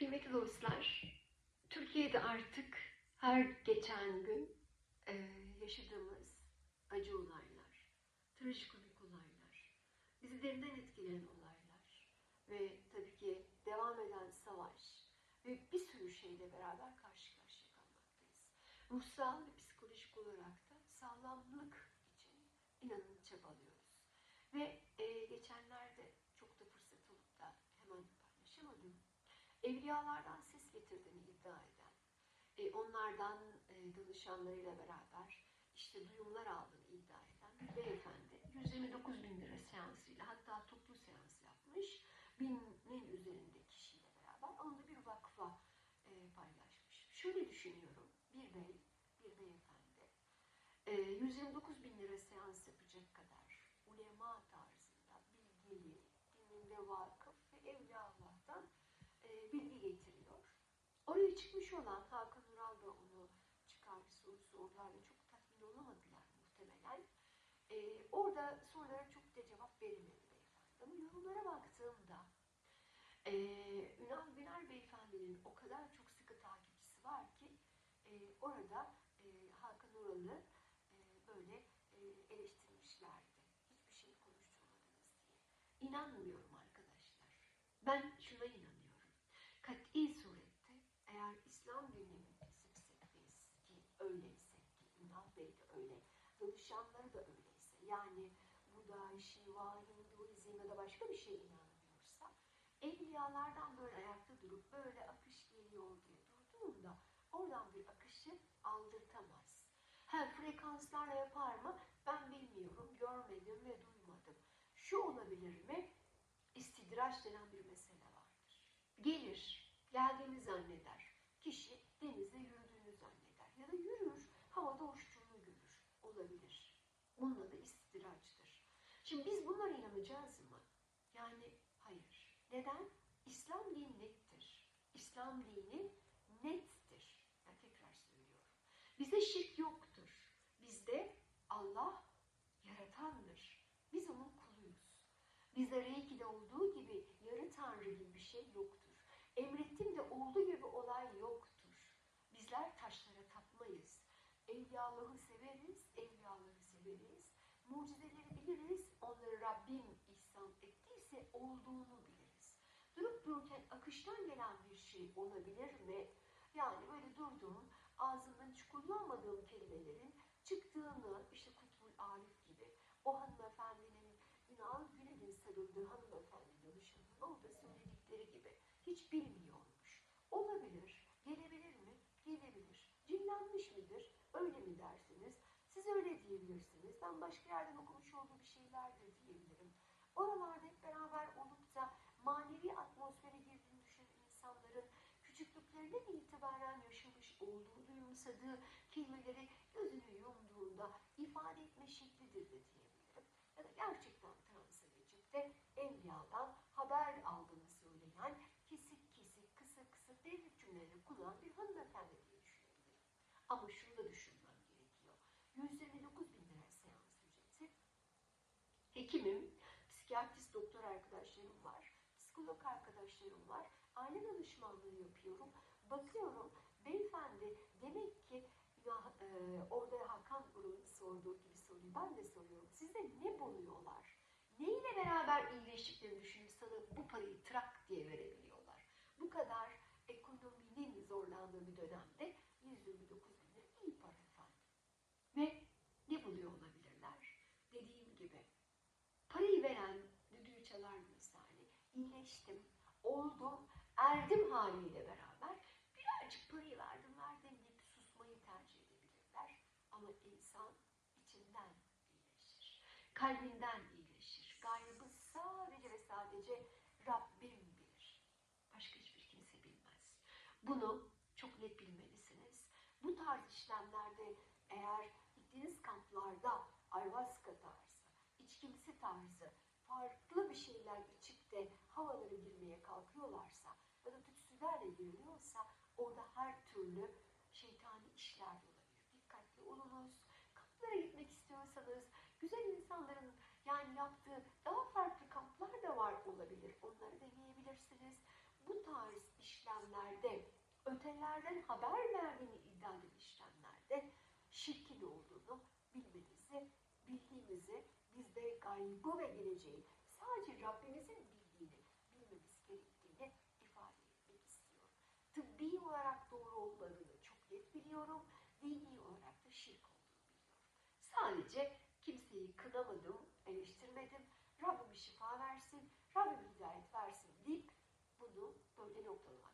Kıymetli dostlar, Türkiye'de artık her geçen gün e, yaşadığımız acı olaylar, trajikomik olaylar, bizi derinden etkileyen olaylar ve tabii ki devam eden savaş ve bir sürü şeyle beraber karşı karşıya kalmaktayız. Ruhsal ve psikolojik olarak da sağlamlık için inanın çabalıyoruz. Ve e, geçenlerde çok da fırsat olup da hemen paylaşamadım. Evliyalardan ses getirdiğini iddia eden, e, onlardan e, danışanlarıyla beraber işte duyumlar aldığını iddia eden beyefendi 129 bin lira seansıyla hatta toplu seans yapmış. Binin üzerinde kişiyle beraber onu da bir vakfa e, paylaşmış. Şöyle düşünüyorum, bir bey, bir beyefendi e, 129 bin lira seans yapacak kadar ulema tarzında bilgili, dininde vakıf ve evliya Allah'tan e, bilgi getiriyor. Oraya çıkmış olan Hakan Ural da onu çıkar soru sordular ve çok tatmin olamadılar muhtemelen. E, orada sorulara çok da cevap veremedi beyefendi. Ama yorumlara baktığımda e, Ünal Güner beyefendinin o kadar çok sıkı takipçisi var ki e, orada e, Hakan Ural'ı e, böyle e, eleştirmişlerdi. Hiçbir şey konuşturmadınız diye. İnanmıyorum Bey de öyle, danışanları da öyleyse yani Buda, Şiva, Hinduizm ya da başka bir şey inanmıyorsa evliyalardan böyle ayakta durup böyle akış geliyor diye durduğunda oradan bir akışı aldırtamaz. Ha frekanslarla yapar mı? Ben bilmiyorum, görmedim ve duymadım. Şu olabilir mi? İstidraç denen bir mesele vardır. Gelir, geldiğini zanneder. Kişi denizde yürüdüğünü zanneder. Ya da yürür, havada uçtuğunu görür. Olabilir. Bunun adı istidraçtır. Şimdi biz inanacağız mı? Yani hayır. Neden? İslam dini nettir. İslam dini nettir. Ben tekrar söylüyorum. Bizde şirk yoktur. Bizde Allah yaratandır. Biz onun kuluyuz. Bizde Reiki'de olduğu gibi yarı tanrı gibi bir şey yoktur. Emrettim de olduğu gibi olay yoktur. Bizler taşlara tapmayız. Evliyalığı severiz, evliyaları severiz. Mucizeleri biliriz, Rabbim ihsan ettiyse olduğunu biliriz. Durup dururken akıştan gelen bir şey olabilir mi? Yani böyle durdum, ağzımdan hiç kullanmadığım kelimelerin çıktığını, işte Kutbul Arif gibi, o hanımefendinin Ünal Güler'in sarıldığı hanımefendi danışanının orada söyledikleri gibi hiç bilmiyormuş. Olabilir, gelebilir mi? Gelebilir. Cinlenmiş midir? Öyle mi dersiniz? Siz öyle diyebilirsiniz. Ben başka yerden okumuş olduğum bir şeylerdir diyebilirim. Oralarda hep beraber olup da manevi atmosfere girdiğini düşünen insanların küçüklüklerinden itibaren yaşamış olduğu, duyumsadığı kelimeleri gözünü yumduğunda ifade etme şeklidir de diyebilirim. Ya da gerçekten geçip de evliyadan haber aldığını söyleyen kesik kesik, kısa kısa devlet cümleleri kullanan bir hanımefendi diye düşünebilirim. Ama şunu da düşünmem gerekiyor. 129 bin lira seans ücreti. Hekimim, psikiyatrist doktor arkadaşlarım var, psikolog arkadaşlarım var. Aile danışmanlığı yapıyorum. Bakıyorum beyefendi demek ki ya, e, orada Hakan Ural'ın sorduğu gibi soruyu ben de soruyorum. Sizde ne buluyorlar? Neyle beraber iyileştiklerini düşünüp sana bu parayı trak diye verebiliyorlar? Bu kadar ekonominin zorlandığı bir dönemde 129 bin lira iyi para efendim. Ve ne buluyor olabilirler? Dediğim gibi parayı veren iyileştim, oldum, erdim haliyle beraber birazcık parayı verdim verdim deyip susmayı tercih edebilirler. Ama insan içinden iyileşir. Kalbinden iyileşir. Gaybı sadece ve sadece Rabbim bilir. Başka hiçbir kimse bilmez. Bunu çok net bilmelisiniz. Bu tarz işlemlerde eğer gittiğiniz kamplarda ayahuasca tarzı, içkimsi tarzı, farklı bir şeyler tütsülerle giriliyorsa orada her türlü şeytani işler olabilir. Dikkatli olunuz. Kamplara gitmek istiyorsanız güzel insanların yani yaptığı daha farklı kamplar da var olabilir. Onları deneyebilirsiniz. Bu tarz işlemler meselelerden haber verdiğini iddia eden işlemlerde şirkin olduğunu bilmenizi, bildiğimizi, bizde gaybı ve geleceği sadece Rabbimizin bildiğini bilmemiz gerektiğini ifade etmek istiyorum. Tıbbi olarak doğru olduğunu çok net biliyorum. Dini olarak da şirk olduğunu biliyorum. Sadece kimseyi kınamadım, eleştirmedim. Rabbim şifa versin, Rabbim hidayet versin deyip bunu böyle noktalamak